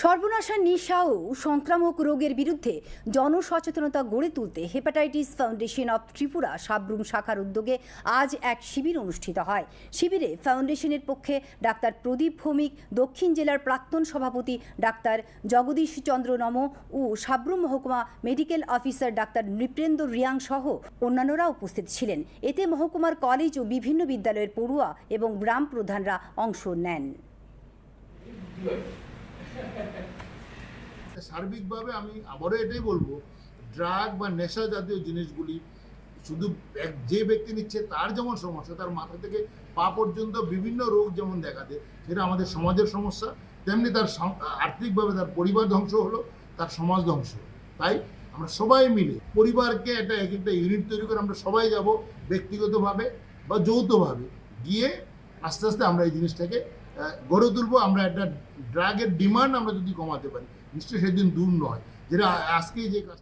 সর্বনাশা নেশা ও সংক্রামক রোগের বিরুদ্ধে জনসচেতনতা গড়ে তুলতে hepatitis foundation of Tripura Sabroom শাখার উদ্যোগে আজ এক শিবির অনুষ্ঠিত হয়। শিবিরে ফাউন্ডেশনের পক্ষে ডাক্তার প্রদীপ ভৌমিক, দক্ষিণ জেলার প্রাক্তন সভাপতি ডাক্তার জগদীশ চন্দ্র নম ও সাবরুম মহকুমা মেডিকেল অফিসার ডাক্তার নৃপেন্দ্র রিয়াং সহ অন্যান্যরা উপস্থিত ছিলেন। এতে মহকুমার কলেজ ও বিভিন্ন বিদ্যালয়ের পড়ুয়া এবং গ্রাম প্রধানরা অংশ নেন। সার্বিকভাবে আমি আবারও এটাই বলব ড্রাগ বা নেশা জাতীয় জিনিসগুলি শুধু যে ব্যক্তি নিচ্ছে তার যেমন সমস্যা, তার মাথা থেকে পা পর্যন্ত বিভিন্ন রোগ যেমন দেখা দেয়, সেটা আমাদের সমাজের সমস্যা, তেমনি তার আর্থিকভাবে তার পরিবার ধ্বংস হলো, তার সমাজ ধ্বংস তাই আমরা সবাই মিলে পরিবারকে একটা এক একটা ইউনিট তৈরি করে আমরা সবাই যাব ব্যক্তিগতভাবে বা যৌথভাবে গিয়ে আস্তে আস্তে আমরা এই জিনিসটাকে গড়ে তুলবো, আমরা একটা ড্রাগের ডিমান্ড আমরা যদি কমাতে পারি, নিশ্চয়ই সেদিন দূর নয়। যেটা আজকে যে কাজ